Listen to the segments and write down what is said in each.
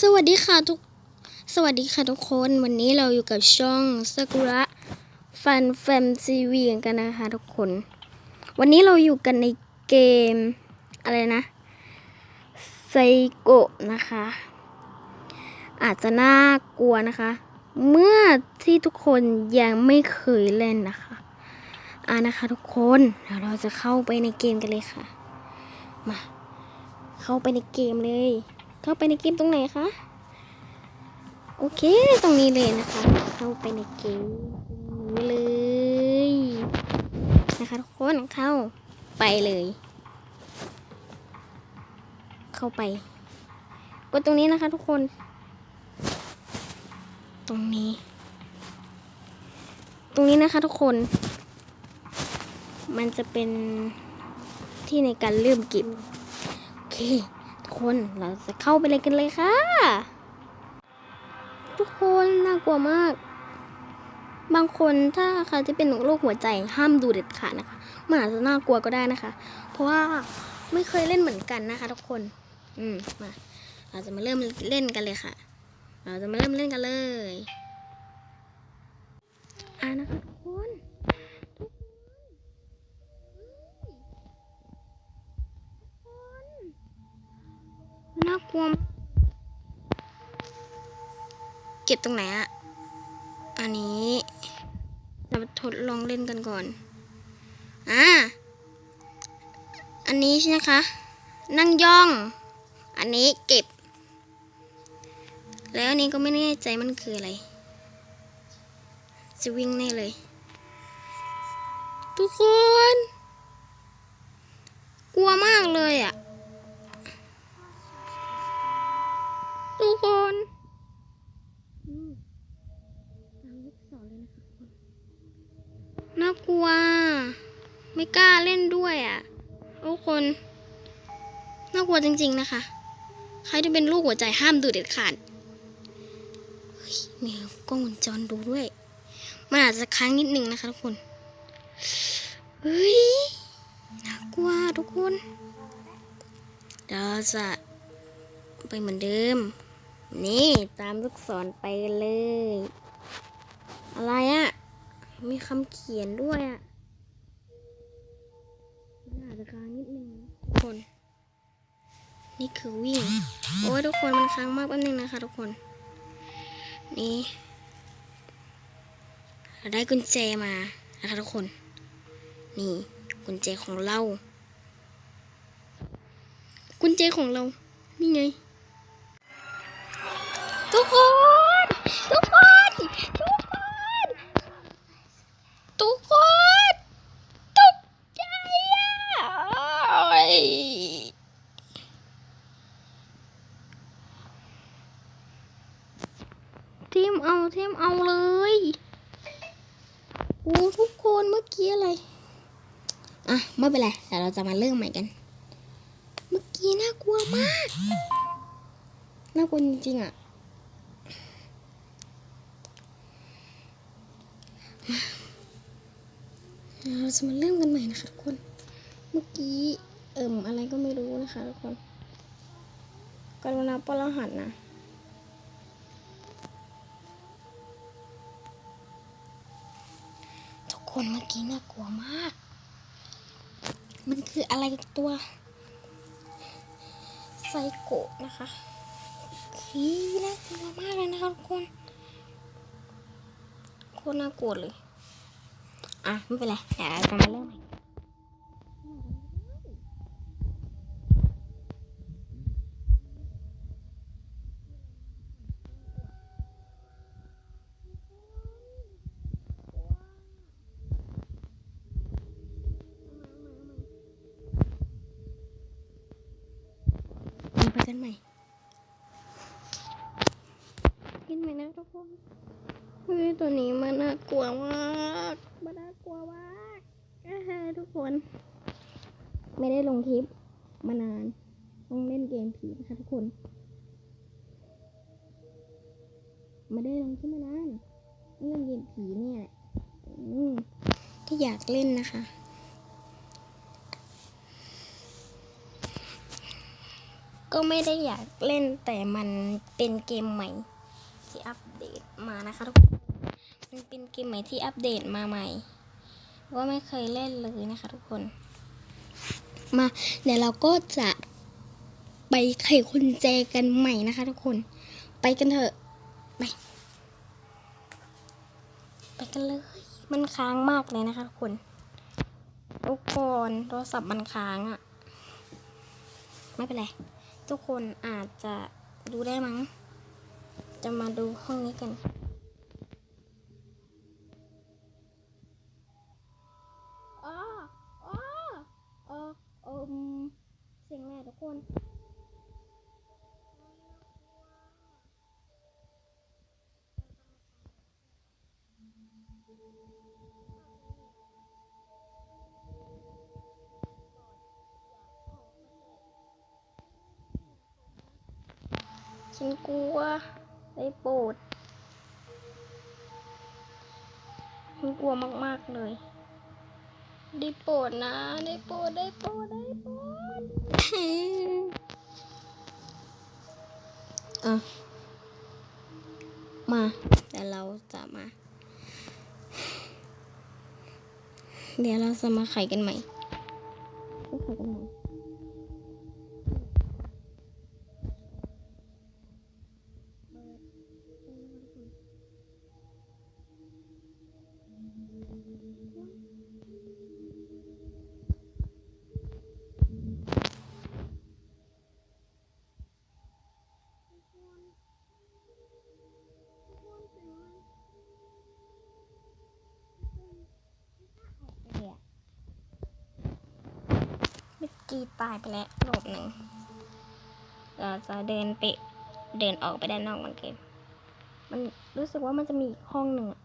สวัสดีค่ะทุก สวัสดีค่ะทุกคน วันนี้เราอยู่กับช่องซากุระฟันแฟมซีวีกันนะคะทุกคน วันนี้เราอยู่กันในเกมอะไรนะไซโกะนะคะ อาจจะน่ากลัวนะคะ เมื่อที่ทุกคนยังไม่เคยเล่นนะคะอ่านะคะทุกคนเดี๋ยวเราจะเข้าไปในเกมกันเลยค่ะ มา เข้าไปในเกมเลย เข้าไปในเกมตรงไหนคะ โอเค ตรงนี้เลยนะคะ เข้าไปในเกมนี้เลย นะคะทุกคนเข้าไปเลย เข้าไป กดตรงนี้นะคะทุกคน ตรงนี้ ตรงนี้นะคะทุกคน มันจะเป็นที่ในการเริ่มเก็บโอเค คนเราจะเข้าไปเลยกันเลยค่ะ ทุกคนน่ากลัวมาก บางคนถ้าใครที่เป็นโรคหัวใจห้ามดูเด็ดขาดนะคะมันอาจจะน่ากลัวก็ได้นะคะ เพราะว่าไม่เคยเล่นเหมือนกันนะคะ ทุกคน อืมมาเราจะมาเริ่มเล่นกันเลยค่ะ เราจะมาเริ่มเล่นกันเลย ก็บตรงไหนอะอันนี้ เราทดลองเล่นกันก่อน อ่า อันนี้ใช่ไหมคะ นั่งย่อง อันนี้เก็บ แล้วอันนี้ก็ไม่แน่ใจมันคืออะไร จะวิ่งแน่เลย ทุกคน กลัวมากเลยอะ่ น่ากลัว ไม่กล้าเล่นด้วยอะ่ะทุกคน น่ากลัวจริง ๆนะคะ ใครที่เป็นลูกหัวใจห้ามดูเด็ดขาดเฮ้ยมีกล้องวงจรดูด้วย มันอาจจะค้างนิดนึงนะคะทุกคน เฮ้ย น่ากลัวทุกคนเราจะไปเหมือนเดิม นี่ตามลูกศรไปเลย อะไรอะ่ะ มีคำเขียนด้วยอะ่ะนอาจจะค้างนิดนึงทุกคน นี่คือวิ่ง โอ้ยทุกคนมันค้างมากแป๊บนึงนะคะ ทุกคน นี่เราได้กุญแจมานะคะทุกคน นี่กุญแจของเรา กุญแจของเรา นี่ไง ทุกคน ทุกคน ทุกคน ทุกคนตกใจอะโอ้ย ทีมเอาทีมเอาเลยโอ้ทุกคนเมื่อกี้อะไร อะ ไม่เป็นไรเดี๋ยวเราจะมาเริ่มใหม่กัน เมื่อกี้น่ากลัวมาก น่ากลัวจริงๆอะเราจะมาเริ่มกันใหม่นะคะทุกคน เมื่อกี้ เอิ่มอะไรก็ไม่รู้นะคะทุกคนกรุณาปรหัสนะ ทุกคนเมื่อกี้น่ากลัวมาก มันคืออะไรตัวไซโกะนะคะฮีน่ากลัวมากเลยนะคะทุกคนโคตรน่ากลัวเลย อะ ไม่เป็นไรเดี๋ยวเราจะมาเริ่มใหม่ ไปกันใหม่กินใหม่นะทุกคนเฮ้ยตัวนี้มันน่ากลัวมากมันน่ากลัวมากทุกคน ไม่ได้ลงคลิปมานาน ต้องเล่นเกมผีนะคะทุกคน ไม่ได้ลงคลิปมานานเล่นเกมผีเนี่ยอืมที่อยากเล่นนะคะ ก็ไม่ได้อยากเล่นแต่มันเป็นเกมใหม่ ที่อัปเดตมานะคะทุกคน มันเป็นเกมใหม่ที่อัปเดตมาใหม่ ว่าไม่เคยเล่นเลยนะคะทุกคน มาเดี๋ยวเราก็จะไปไขกุญแจกันใหม่นะคะทุกคน ไปกันเถอะไปไปกันเลย มันค้างมากเลยนะคะทุกคนทุกคนโทรศัพท์มันค้างอะ่ะ ไม่เป็นไร ทุกคนอาจจะดูได้มั้ง จะมาดูห้องนี้กัน ฉันกลัวได้โปรดฉันกลัวมาก ๆ เลย ได้โปรดนะ ได้โปรดได้โปรดได้โปรดอะ มาเดี๋ยวเราจะมา เดี๋ยวเราจะมาไขกันใหม่ กี้ตายไปแล้วรอบหนึ่งเราจะเดินไปเดินออกไปด้านนอกมันเกมมันรู้สึกว่ามันจะมีอีกห้องหนึ่งอะ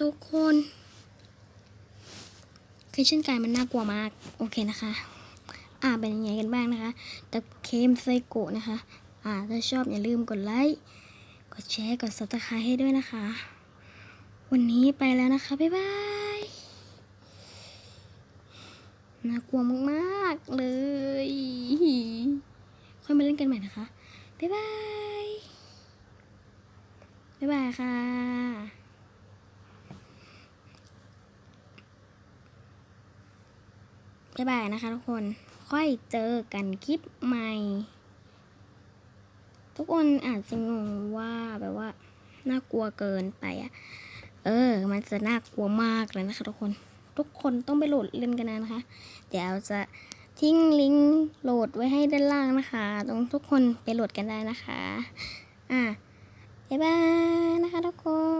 ทุกคนคือชื่นกายมันน่ากลัวมาก โอเคนะคะ อ่าเป็นยังไงกันบ้างนะคะแต่เคมไซโกะนะคะ อ่าถ้าชอบอย่าลืมกดไลค์กดแชร์กด subscribe ให้ด้วยนะคะ วันนี้ไปแล้วนะคะ บ๊ายบายน่ากลัวมากๆเลย ค่อยมาเล่นกันใหม่นะคะ บ๊ายบาย บ๊ายบายค่ะ บ๊ายบายนะคะทุกคนค่อยเจอกันคลิปใหม่ ทุกคนอาจจะงงว่าแบบว่าน่ากลัวเกินไปอะเออ มันจะน่ากลัวมากเลยนะคะทุกคน ทุกคนต้องไปโหลดเล่นกันนะคะ เดี๋ยวจะทิ้งลิงก์โหลดไว้ให้ด้านล่างนะคะ ตรงทุกคนไปโหลดกันได้นะคะ อะบ๊ายบายนะคะทุกคน